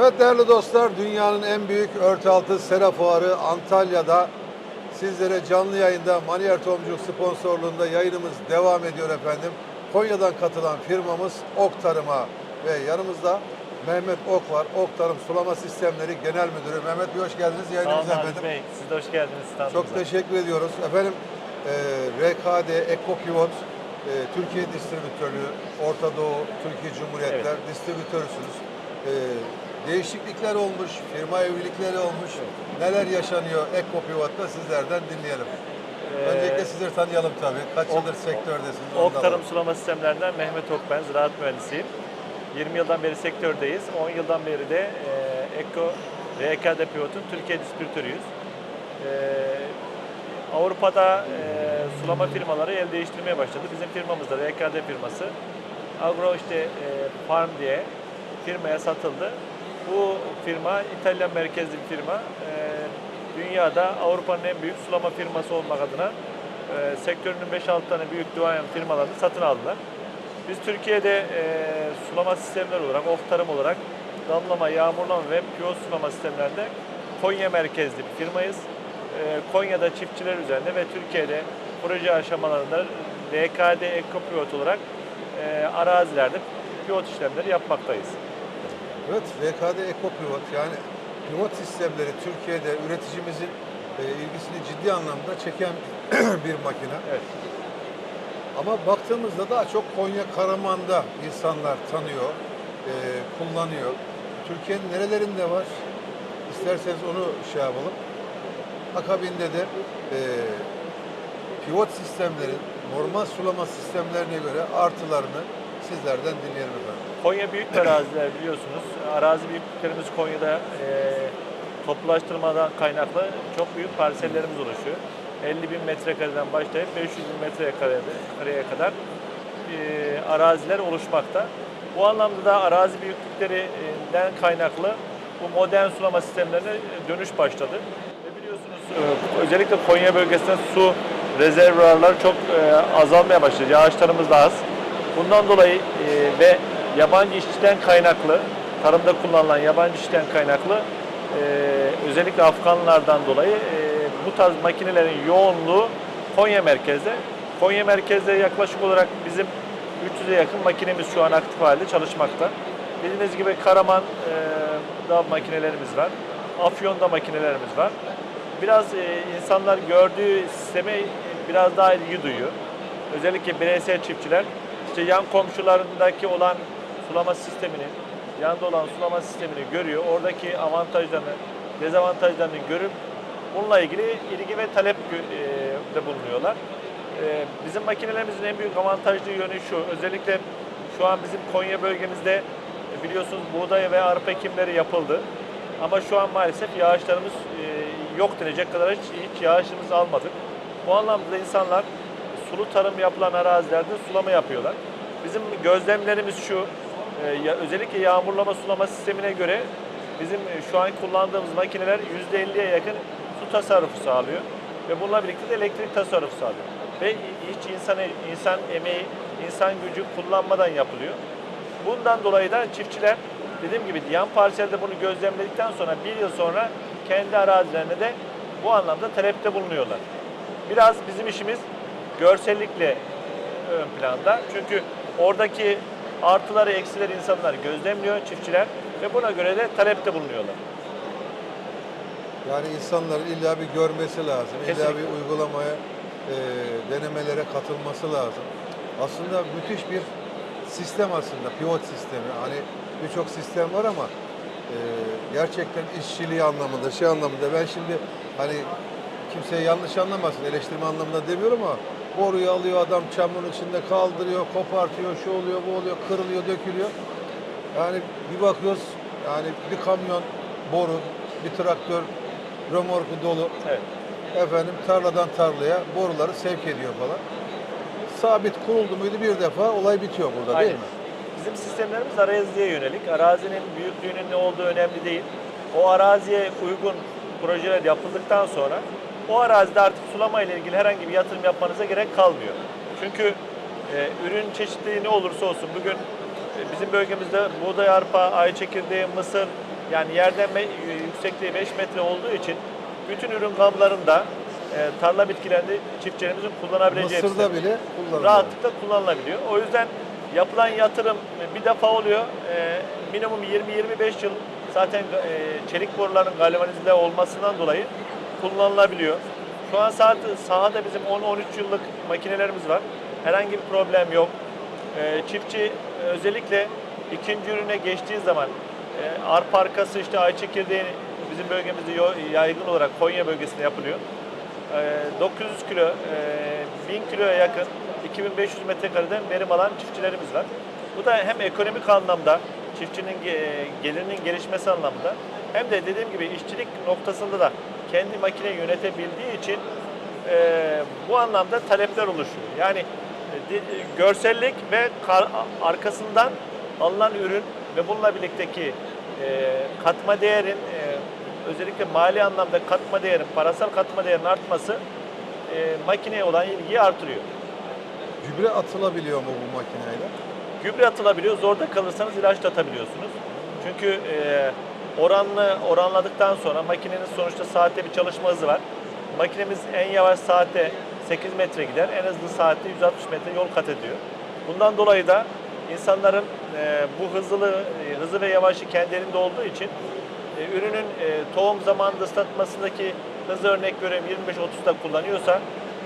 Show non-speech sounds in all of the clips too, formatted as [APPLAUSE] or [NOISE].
Evet değerli dostlar, dünyanın en büyük örtü sera fuarı Antalya'da sizlere canlı yayında Manier Tomcuk sponsorluğunda yayınımız devam ediyor efendim. Konya'dan katılan firmamız Ok Tarım'a ve yanımızda Mehmet Ok var. Ok Tarım Sulama Sistemleri Genel Müdürü. Mehmet Bey hoş geldiniz Sağ olun yayınımıza efendim. Bey. Siz de hoş geldiniz standımıza. Çok teşekkür ediyoruz. Efendim e, RKD Ekopivot e, Türkiye Distribütörlüğü, Orta Doğu, Türkiye Cumhuriyetler distribütörüsünüz. E, değişiklikler olmuş, firma evlilikleri olmuş. Neler yaşanıyor Ekopivot'ta sizlerden dinleyelim. Ee, Öncelikle sizleri tanıyalım tabii. Kaç Ok- yıldır sektördesiniz? Ok Tarım alalım. Sulama Sistemlerinden Mehmet Ok ben, ziraat mühendisiyim. 20 yıldan beri sektördeyiz. 10 yıldan beri de e, Eko RKD Pivot'un Türkiye distribütörüyüz. E, Avrupa'da e, sulama firmaları el değiştirmeye başladı. Bizim firmamız da RKD firması. Agro işte e, Farm diye firmaya satıldı. Bu firma İtalyan merkezli bir firma. E, dünyada Avrupa'nın en büyük sulama firması olmak adına e, sektörünün 5-6 tane büyük duayen firmalarını satın aldılar. Biz Türkiye'de e, sulama sistemleri olarak, ok tarım olarak damlama, yağmurlama ve piyot sulama sistemlerinde Konya merkezli bir firmayız. E, Konya'da çiftçiler üzerinde ve Türkiye'de proje aşamalarında DKD Ekopivot olarak arazilerde pivot işlemleri yapmaktayız. Evet, VKD Ekopivot yani pivot sistemleri Türkiye'de üreticimizin e, ilgisini ciddi anlamda çeken [CLEARS THROAT] bir makine. Evet. Ama baktığımızda daha çok Konya Karaman'da insanlar tanıyor, e, kullanıyor. Türkiye'nin nerelerinde var? İsterseniz onu şey yapalım. Akabinde de e, pivot sistemlerin normal sulama sistemlerine göre artılarını sizlerden dinleyelim efendim. Konya büyük araziler biliyorsunuz. Arazi büyüklüklerimiz Konya'da e, toplulaştırmadan kaynaklı çok büyük parsellerimiz oluşuyor. 50 bin metrekareden başlayıp 500 bin metrekareye kadar e, araziler oluşmakta. Bu anlamda da arazi büyüklüklerinden kaynaklı bu modern sulama sistemlerine dönüş başladı. Ve biliyorsunuz e, özellikle Konya bölgesinde su rezervuarları çok e, azalmaya başladı. Yağışlarımız da az. Bundan dolayı e, ve yabancı işçiden kaynaklı, tarımda kullanılan yabancı işçiden kaynaklı e, özellikle Afganlardan dolayı e, bu tarz makinelerin yoğunluğu Konya merkezde. Konya merkezde yaklaşık olarak bizim 300'e yakın makinemiz şu an aktif halde çalışmakta. Bildiğiniz gibi Karaman e, makinelerimiz var. Afyon'da makinelerimiz var. Biraz e, insanlar gördüğü sisteme biraz daha ilgi duyuyor. Özellikle bireysel çiftçiler işte yan komşularındaki olan sulama sistemini, yanda olan sulama sistemini görüyor. Oradaki avantajlarını, dezavantajlarını görüp bununla ilgili ilgi ve talep e, de bulunuyorlar. E, Bizim makinelerimizin en büyük avantajlı yönü şu. Özellikle şu an bizim Konya bölgemizde e, biliyorsunuz buğday ve arpa ekimleri yapıldı. Ama şu an maalesef yağışlarımız yok denecek kadar hiç, hiç yağışımız almadık. Bu anlamda da insanlar sulu tarım yapılan arazilerde sulama yapıyorlar. Bizim gözlemlerimiz şu, e, özellikle yağmurlama sulama sistemine göre bizim e, şu an kullandığımız makineler %50'ye yakın su tasarrufu sağlıyor. Ve bununla birlikte de elektrik tasarrufu sağlıyor. Ve hiç insan, insan emeği, insan gücü kullanmadan yapılıyor. Bundan dolayı da çiftçiler dediğim gibi yan parselde bunu gözlemledikten sonra bir yıl sonra kendi arazilerine de bu anlamda talepte bulunuyorlar. Biraz bizim işimiz görsellikle ön planda. Çünkü oradaki artıları eksileri insanlar gözlemliyor çiftçiler ve buna göre de talepte bulunuyorlar. Yani insanların illa bir görmesi lazım, illa Kesinlikle. bir uygulamaya, e, denemelere katılması lazım. Aslında müthiş bir sistem aslında, pivot sistemi. Hani birçok sistem var ama e, gerçekten işçiliği anlamında, şey anlamında ben şimdi hani kimseye yanlış anlamasın, eleştirme anlamında demiyorum ama boruyu alıyor adam çamurun içinde kaldırıyor, kopartıyor, şu oluyor, bu oluyor, kırılıyor, dökülüyor. Yani bir bakıyoruz yani bir kamyon boru, bir traktör römorku dolu Evet. efendim tarladan tarlaya boruları sevk ediyor falan. Sabit kuruldu muydu bir defa olay bitiyor burada değil Aynen. mi? Bizim sistemlerimiz araziye yönelik. Arazinin büyüklüğünün ne olduğu önemli değil. O araziye uygun projeler yapıldıktan sonra o arazide artık sulama ile ilgili herhangi bir yatırım yapmanıza gerek kalmıyor. Çünkü e, ürün çeşitliliği ne olursa olsun bugün e, bizim bölgemizde buğday, arpa, ay çekirdeği, mısır Yani yerden me- yüksekliği 5 metre olduğu için bütün ürün gamlarında e, tarla bitkilerinde çiftçilerimizin kullanabileceği Mısır'da bile kullanılıyor. rahatlıkla kullanılabiliyor. O yüzden yapılan yatırım bir defa oluyor. E, minimum 20-25 yıl zaten e, çelik boruların galvanize olmasından dolayı kullanılabiliyor. Şu an saat, sahada bizim 10-13 yıllık makinelerimiz var. Herhangi bir problem yok. E, çiftçi özellikle ikinci ürüne geçtiği zaman e, arpa arkası işte ay çekirdeği bizim bölgemizde yaygın olarak Konya bölgesinde yapılıyor. Ee, 900 kilo, e, 1000 kiloya yakın 2500 metrekareden verim alan çiftçilerimiz var. Bu da hem ekonomik anlamda çiftçinin ge- gelirinin gelişmesi anlamında hem de dediğim gibi işçilik noktasında da kendi makineyi yönetebildiği için e, bu anlamda talepler oluşuyor. Yani e, de- görsellik ve kar- arkasından alınan ürün ve bununla birlikteki e, katma değerin e, özellikle mali anlamda katma değerin, parasal katma değerin artması e, makineye olan ilgiyi artırıyor. Gübre atılabiliyor mu bu makineyle? Gübre atılabiliyor, zorda kalırsanız ilaç da atabiliyorsunuz. Çünkü e, oranlı oranladıktan sonra makinenin sonuçta saatte bir çalışma hızı var. Makinemiz en yavaş saatte 8 metre gider, en hızlı saatte 160 metre yol kat ediyor. Bundan dolayı da insanların e, bu hızlı e, hızı ve yavaşı kendi elinde olduğu için e, ürünün e, tohum zamanında ıslatmasındaki hızı örnek veriyorum 25-30'da kullanıyorsa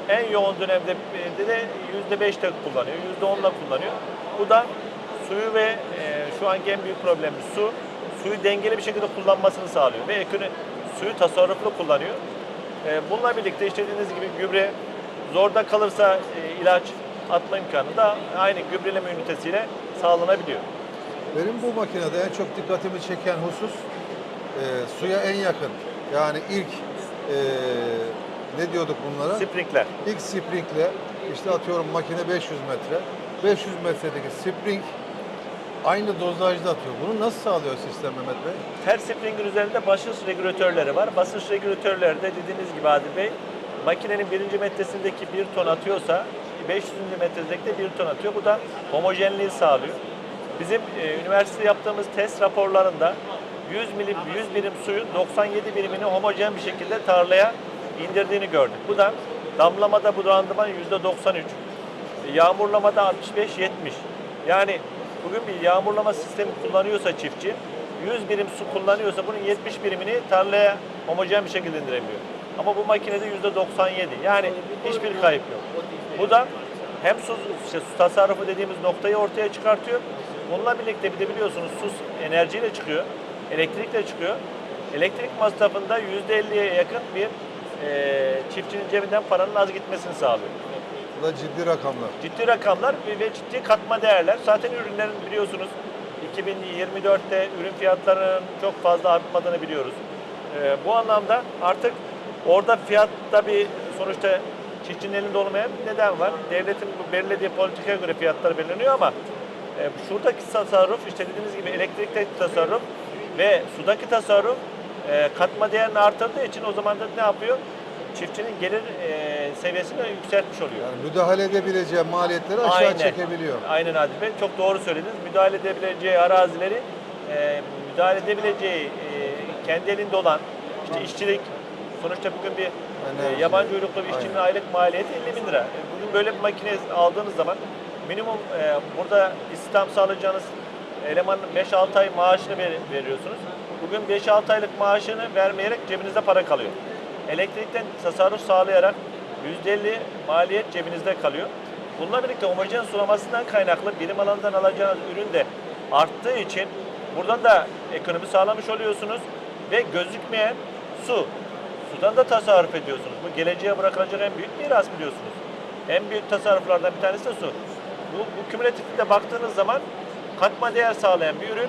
en yoğun dönemde e, de %5'te kullanıyor, %10'da kullanıyor. Bu da suyu ve e, şu anki en büyük problemimiz su. Suyu dengeli bir şekilde kullanmasını sağlıyor ve ekonomi, suyu tasarruflu kullanıyor. E, bununla birlikte işte dediğiniz gibi gübre zorda kalırsa e, ilaç atma imkanı da aynı gübreleme ünitesiyle sağlanabiliyor. Benim bu makinede en çok dikkatimi çeken husus e, suya en yakın. Yani ilk e, ne diyorduk bunlara? Sprinkler. İlk sprinkle işte atıyorum makine 500 metre. 500 metredeki spring aynı dozajda atıyor. Bunu nasıl sağlıyor sistem Mehmet Bey? Her springin üzerinde basınç regülatörleri var. Basınç regülatörleri de dediğiniz gibi Adil Bey, makinenin birinci metresindeki bir ton atıyorsa 500. metredeki de bir ton atıyor. Bu da homojenliği sağlıyor. Bizim e, üniversitede yaptığımız test raporlarında 100 milim 100 birim suyun 97 birimini homojen bir şekilde tarlaya indirdiğini gördük. Bu da damlamada bu randıman %93, yağmurlamada 65-70. Yani bugün bir yağmurlama sistemi kullanıyorsa çiftçi 100 birim su kullanıyorsa bunun 70 birimini tarlaya homojen bir şekilde indirebiliyor. Ama bu makinede %97. Yani hiçbir kayıp yok. Bu da hem su, işte su tasarrufu dediğimiz noktayı ortaya çıkartıyor. Bununla birlikte bir de biliyorsunuz su enerjiyle çıkıyor, elektrikle çıkıyor. Elektrik masrafında %50'ye yakın bir e, çiftçinin cebinden paranın az gitmesini sağlıyor. Da ciddi rakamlar. Ciddi rakamlar ve ciddi katma değerler. Zaten ürünlerin biliyorsunuz 2024'te ürün fiyatlarının çok fazla artmadığını biliyoruz. Ee, bu anlamda artık orada fiyatta bir sonuçta çiftçinin elinde olmayan bir neden var. Devletin bu belirlediği politikaya göre fiyatlar belirleniyor ama e, şuradaki tasarruf işte dediğiniz gibi elektrikteki tasarruf ve sudaki tasarruf e, katma değerini artırdığı için o zaman da ne yapıyor? Çiftçinin gelir e, seviyesini yükseltmiş oluyor. Yani müdahale edebileceği maliyetleri aşağı Aynen. çekebiliyor. Aynen Adil Bey. Çok doğru söylediniz. Müdahale edebileceği arazileri, e, müdahale edebileceği e, kendi elinde olan işte işçilik, sonuçta bugün bir e, yabancı uyruklu bir işçinin Aynen. aylık maliyeti 50 bin lira. E, Bugün böyle bir makine aldığınız zaman minimum e, burada istihdam sağlayacağınız elemanın 5-6 ay maaşını ver- veriyorsunuz. Bugün 5-6 aylık maaşını vermeyerek cebinizde para kalıyor. Elektrikten tasarruf sağlayarak %50 maliyet cebinizde kalıyor. Bununla birlikte homojen sulamasından kaynaklı birim alanından alacağınız ürün de arttığı için buradan da ekonomi sağlamış oluyorsunuz ve gözükmeyen su. Sudan da tasarruf ediyorsunuz. Bu geleceğe bırakılacak en büyük miras biliyorsunuz. En büyük tasarruflardan bir tanesi de su. Bu, bu kümülatifte baktığınız zaman katma değer sağlayan bir ürün.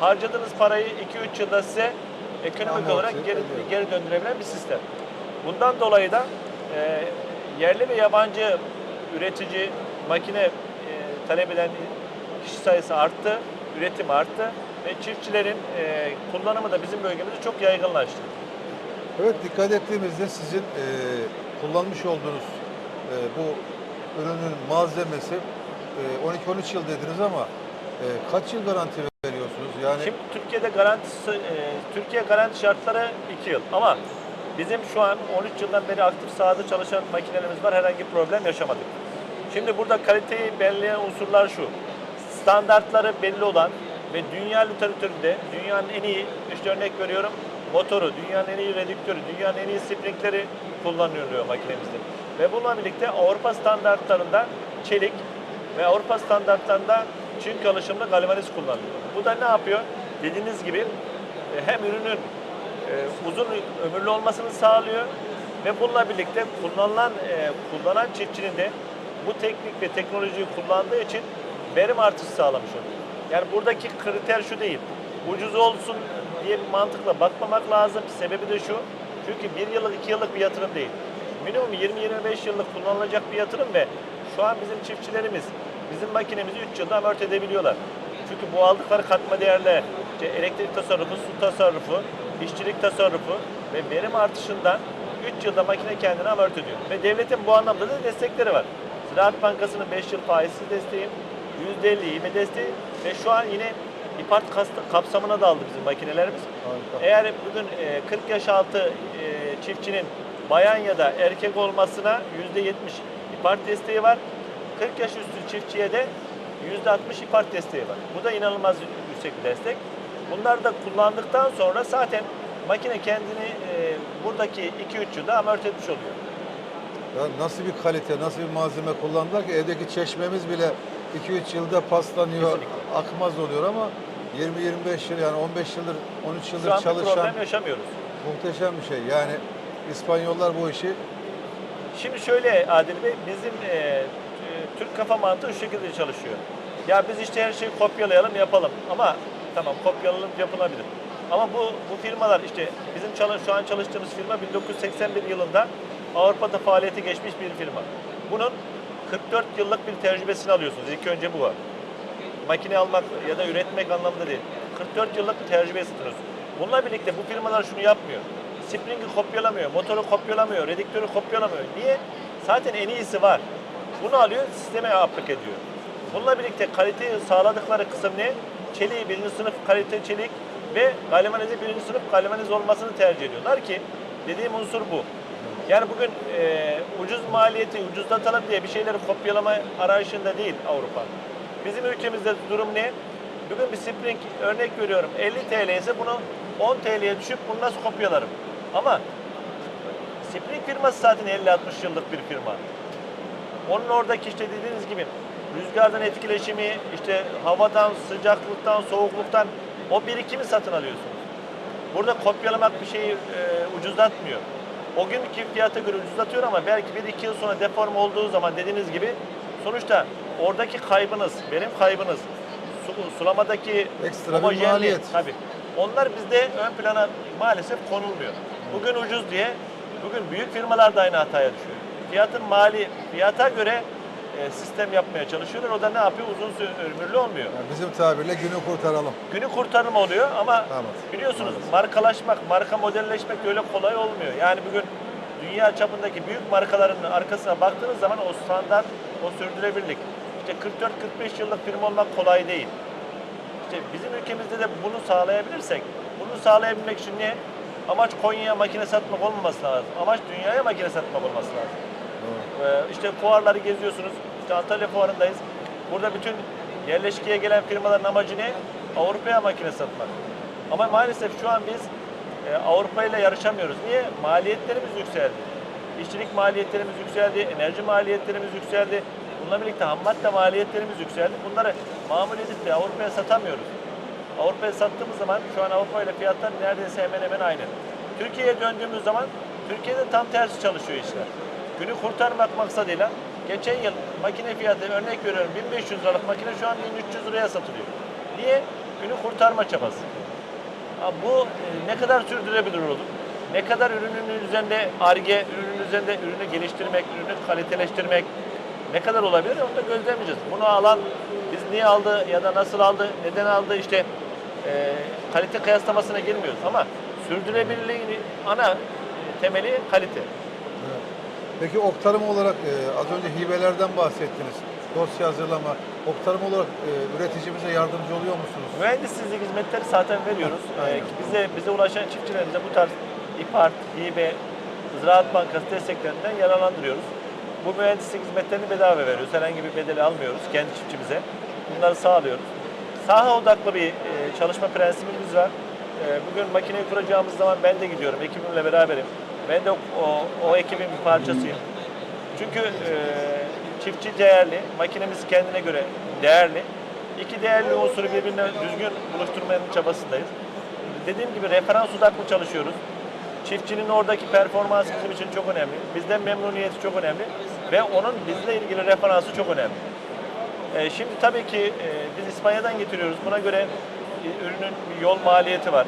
Harcadığınız parayı 2-3 yılda size ekonomik Amorti olarak geri, geri döndürebilen bir sistem. Bundan dolayı da e, yerli ve yabancı üretici makine e, talep eden kişi sayısı arttı, üretim arttı ve çiftçilerin e, kullanımı da bizim bölgemizde çok yaygınlaştı. Evet dikkat ettiğimizde sizin e, kullanmış olduğunuz e, bu ürünün malzemesi e, 12-13 yıl dediniz ama e, kaç yıl garanti? Yani Şimdi Türkiye'de garantisi, e, Türkiye garanti şartları 2 yıl ama bizim şu an 13 yıldan beri aktif sahada çalışan makinelerimiz var. Herhangi problem yaşamadık. Şimdi burada kaliteyi belirleyen unsurlar şu. Standartları belli olan ve dünya literatüründe dünyanın en iyi, işte örnek veriyorum motoru, dünyanın en iyi redüktörü, dünyanın en iyi springleri kullanılıyor makinemizde. Ve bununla birlikte Avrupa standartlarında çelik ve Avrupa standartlarında çink alışımlı galvaniz kullanılıyor. Bu da ne yapıyor? Dediğiniz gibi e, hem ürünün e, uzun ömürlü olmasını sağlıyor ve bununla birlikte kullanılan e, kullanan çiftçinin de bu teknik ve teknolojiyi kullandığı için verim artışı sağlamış oluyor. Yani buradaki kriter şu değil. Ucuz olsun diye bir mantıkla bakmamak lazım. Sebebi de şu. Çünkü bir yıllık, iki yıllık bir yatırım değil. Minimum 20-25 yıllık kullanılacak bir yatırım ve şu an bizim çiftçilerimiz bizim makinemizi 3 yılda amorti edebiliyorlar. Çünkü bu aldıkları katma değerle işte elektrik tasarrufu, su tasarrufu, işçilik tasarrufu ve verim artışından 3 yılda makine kendini amorti ediyor. Ve devletin bu anlamda da destekleri var. Ziraat Bankası'nın 5 yıl faizsiz desteği, %50 hibe desteği ve şu an yine İPART kapsamına da aldı bizim makinelerimiz. Harika. Eğer bugün e, 40 yaş altı e, çiftçinin bayan ya da erkek olmasına %70 İPART desteği var. 40 yaş üstü çiftçiye de %60 İPART desteği var. Bu da inanılmaz yüksek bir destek. Bunlar da kullandıktan sonra zaten makine kendini e, buradaki 2-3 yılda amorti etmiş oluyor. Ya nasıl bir kalite, nasıl bir malzeme kullandılar ki evdeki çeşmemiz bile 2-3 yılda paslanıyor, Kesinlikle. akmaz oluyor ama 20-25 yıl yani 15 yıldır, 13 Şu yıldır an bir çalışan problem yaşamıyoruz. muhteşem bir şey. Yani İspanyollar bu işi Şimdi şöyle Adil Bey, bizim e, Türk kafa mantığı şu şekilde çalışıyor. Ya biz işte her şeyi kopyalayalım, yapalım. Ama tamam kopyalanıp yapılabilir. Ama bu bu firmalar işte bizim çalış, şu an çalıştığımız firma 1981 yılında Avrupa'da faaliyete geçmiş bir firma. Bunun 44 yıllık bir tecrübesini alıyorsunuz. İlk önce bu var. Makine almak ya da üretmek anlamında değil. 44 yıllık bir tecrübe tutuyorsunuz. Bununla birlikte bu firmalar şunu yapmıyor. Spring'i kopyalamıyor, motoru kopyalamıyor, redüktörü kopyalamıyor. Niye? Zaten en iyisi var. Bunu alıyor, sisteme aplik ediyor. Bununla birlikte kaliteyi sağladıkları kısım ne? Çeliği birinci sınıf kalite çelik ve galvanize birinci sınıf galvanize olmasını tercih ediyorlar ki dediğim unsur bu. Yani bugün e, ucuz maliyeti ucuzlatalım diye bir şeyleri kopyalama arayışında değil Avrupa. Bizim ülkemizde durum ne? Bugün bir spring örnek veriyorum 50 TL ise bunu 10 TL'ye düşüp bunu nasıl kopyalarım? Ama spring firması zaten 50-60 yıllık bir firma. Onun oradaki işte dediğiniz gibi rüzgardan etkileşimi, işte havadan, sıcaklıktan, soğukluktan o birikimi satın alıyorsunuz. Burada kopyalamak bir şeyi e, ucuzlatmıyor. O günkü fiyata göre ucuzlatıyor ama belki bir iki yıl sonra deform olduğu zaman dediğiniz gibi sonuçta oradaki kaybınız, benim kaybınız, su, sulamadaki Ekstra bir maliyet. Tabii. Onlar bizde ön plana maalesef konulmuyor. Bugün ucuz diye, bugün büyük firmalar da aynı hataya düşüyor. Fiyatın mali, fiyata göre e, sistem yapmaya çalışıyorlar. O da ne yapıyor? Uzun ömürlü olmuyor. yani bizim tabirle günü kurtaralım. Günü kurtarım oluyor ama Tamam. biliyorsunuz Maalesef. markalaşmak, marka modelleşmek de öyle kolay olmuyor. Yani bugün dünya çapındaki büyük markaların arkasına baktığınız zaman o standart, o sürdürülebilirlik. İşte 44-45 yıllık firma olmak kolay değil. İşte bizim ülkemizde de bunu sağlayabilirsek, bunu sağlayabilmek için ne? Amaç Konya'ya makine satmak olmaması lazım. Amaç dünyaya makine satmak olması lazım. Ee, işte fuarları geziyorsunuz. İşte Antalya fuarındayız. Burada bütün yerleşkiye gelen firmaların amacı ne? Avrupa'ya makine satmak. Ama maalesef şu an biz e, Avrupa ile yarışamıyoruz. Niye? Maliyetlerimiz yükseldi. İşçilik maliyetlerimiz yükseldi, enerji maliyetlerimiz yükseldi. Bununla birlikte ham madde maliyetlerimiz yükseldi. Bunları mamul edip de Avrupa'ya satamıyoruz. Avrupa'ya sattığımız zaman şu an Avrupa ile fiyatlar neredeyse hemen hemen aynı. Türkiye'ye döndüğümüz zaman Türkiye'de tam tersi çalışıyor işler. Günü kurtarmak maksadıyla geçen yıl makine fiyatı örnek veriyorum 1500 liralık makine şu an 1300 liraya satılıyor. Niye? Günü kurtarma çabası. Bu e, ne kadar sürdürebilir olur? Ne kadar ürünün üzerinde arge, ürünün üzerinde ürünü geliştirmek, ürünü kaliteleştirmek ne kadar olabilir onu da gözlemleyeceğiz. Bunu alan biz niye aldı ya da nasıl aldı, neden aldı işte e, kalite kıyaslamasına girmiyoruz ama sürdürülebilirliğin ana e, temeli kalite. Peki oktarım olarak e, az önce hibelerden bahsettiniz. dosya hazırlama, oktarım olarak e, üreticimize yardımcı oluyor musunuz? Mühendissizlik hizmetleri zaten veriyoruz. Ee, bize bize ulaşan çiftçilerimize bu tarz İPART, hibe, Ziraat Bankası desteklerinden yararlandırıyoruz. Bu mühendislik hizmetlerini bedava veriyoruz. Herhangi bir bedeli almıyoruz kendi çiftçimize. Bunları sağlıyoruz. Saha odaklı bir e, çalışma prensibimiz var. E, bugün makineyi kuracağımız zaman ben de gidiyorum. Ekibimle beraberim. Ben de o, o ekibin bir parçasıyım. Çünkü e, çiftçi değerli, makinemiz kendine göre değerli. İki değerli unsuru birbirine düzgün buluşturmanın çabasındayız. Dediğim gibi referans odaklı çalışıyoruz. Çiftçinin oradaki performansı bizim için çok önemli. Bizden memnuniyeti çok önemli. Ve onun bizle ilgili referansı çok önemli. E, şimdi tabii ki e, biz İspanya'dan getiriyoruz. Buna göre e, ürünün yol maliyeti var.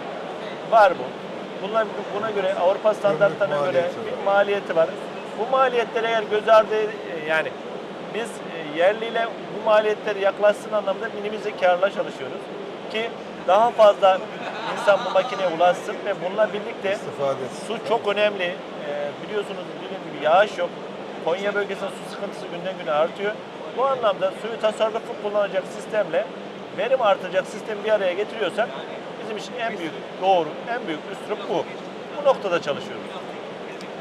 Var bu. Buna, buna göre Avrupa standartlarına göre maliyeti bir maliyeti var. Bu maliyetleri eğer göz ardı e, yani biz e, yerliyle bu maliyetleri yaklaşsın anlamda minimize karla çalışıyoruz. Ki daha fazla insan bu makineye ulaşsın ve bununla birlikte. Su çok önemli. Ee, biliyorsunuz dediğim gibi yağış yok. Konya bölgesinde su sıkıntısı günden güne artıyor. Bu anlamda suyu tasarruflu kullanacak sistemle verim artacak sistemi bir araya getiriyorsak bizim için en büyük doğru, en büyük üslup bu. Bu noktada çalışıyoruz.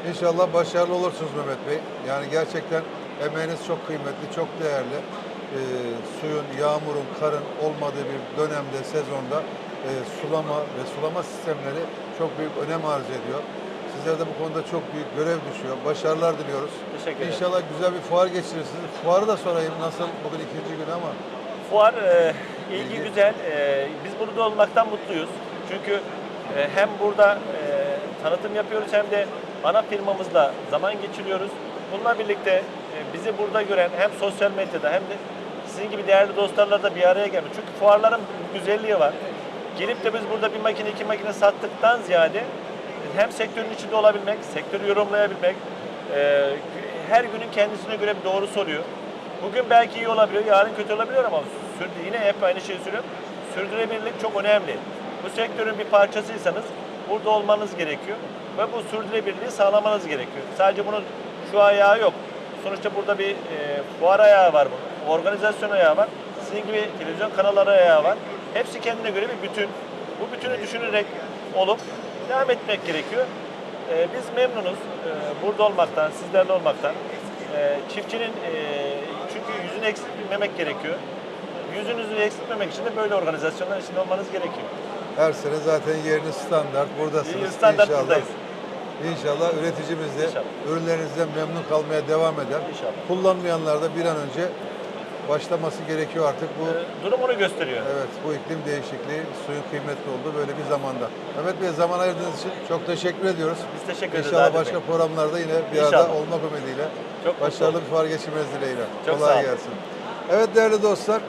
İnşallah başarılı olursunuz Mehmet Bey. Yani gerçekten emeğiniz çok kıymetli, çok değerli. Ee, suyun, yağmurun, karın olmadığı bir dönemde, sezonda e, sulama ve sulama sistemleri çok büyük önem arz ediyor. Sizlere de bu konuda çok büyük görev düşüyor. Başarılar diliyoruz. Teşekkür ederim. İnşallah güzel bir fuar geçirirsiniz. Fuarı da sorayım nasıl bugün ikinci gün ama Fuar e, ilgi güzel. E, biz burada olmaktan mutluyuz. Çünkü e, hem burada e, tanıtım yapıyoruz hem de ana firmamızla zaman geçiriyoruz. Bununla birlikte e, bizi burada gören hem sosyal medyada hem de sizin gibi değerli dostlarla da bir araya gelmek. Çünkü fuarların güzelliği var. Gelip de biz burada bir makine iki makine sattıktan ziyade hem sektörün içinde olabilmek, sektörü yorumlayabilmek, e, her günün kendisine göre bir doğru soruyor. Bugün belki iyi olabilir, yarın kötü olabilir ama sürdü, yine hep aynı şeyi söylüyorum. Sürdürülebilirlik çok önemli. Bu sektörün bir parçasıysanız burada olmanız gerekiyor ve bu sürdürülebilirliği sağlamanız gerekiyor. Sadece bunun şu ayağı yok. Sonuçta burada bir e, fuar ayağı var bunun, organizasyon ayağı var. Sizin gibi televizyon kanalları ayağı var. Hepsi kendine göre bir bütün. Bu bütünü düşünerek olup devam etmek gerekiyor. Ee, biz memnunuz ee, burada olmaktan, sizlerle olmaktan. Ee, çiftçinin e, çünkü yüzünü eksiltmemek gerekiyor. Yüzünüzü eksiltmemek için de böyle organizasyonlar içinde olmanız gerekiyor. her sene zaten yeriniz standart. Buradasınız. İyi, standart İnşallah. buradayız. İnşallah üreticimiz de İnşallah. ürünlerinizden memnun kalmaya devam eder. İnşallah. Kullanmayanlar da bir an önce başlaması gerekiyor artık bu. Ee, durum onu gösteriyor. Evet, bu iklim değişikliği suyun kıymetli olduğu böyle bir zamanda. Mehmet Bey zaman ayırdığınız için çok teşekkür ediyoruz. Biz teşekkür ederiz. İnşallah başka Bey. programlarda yine bir İnşallah. arada olmak ümidiyle. Çok Başarılı bir fuar geçirmeniz dileğiyle. Çok Kolay gelsin. Evet değerli dostlar,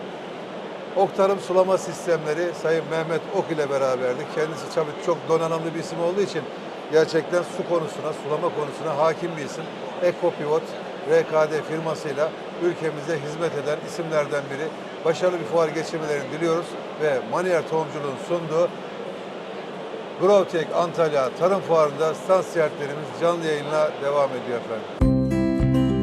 Oktarım Sulama Sistemleri Sayın Mehmet Ok ile beraberdik. Kendisi tabii çok donanımlı bir isim olduğu için gerçekten su konusuna, sulama konusuna hakim bir isim. EcoPivot RKD firmasıyla ülkemize hizmet eden isimlerden biri. Başarılı bir fuar geçirmelerini diliyoruz ve Manier Tohumculuğun sunduğu Growtech Antalya Tarım Fuarı'nda stand ziyaretlerimiz canlı yayınla devam ediyor efendim.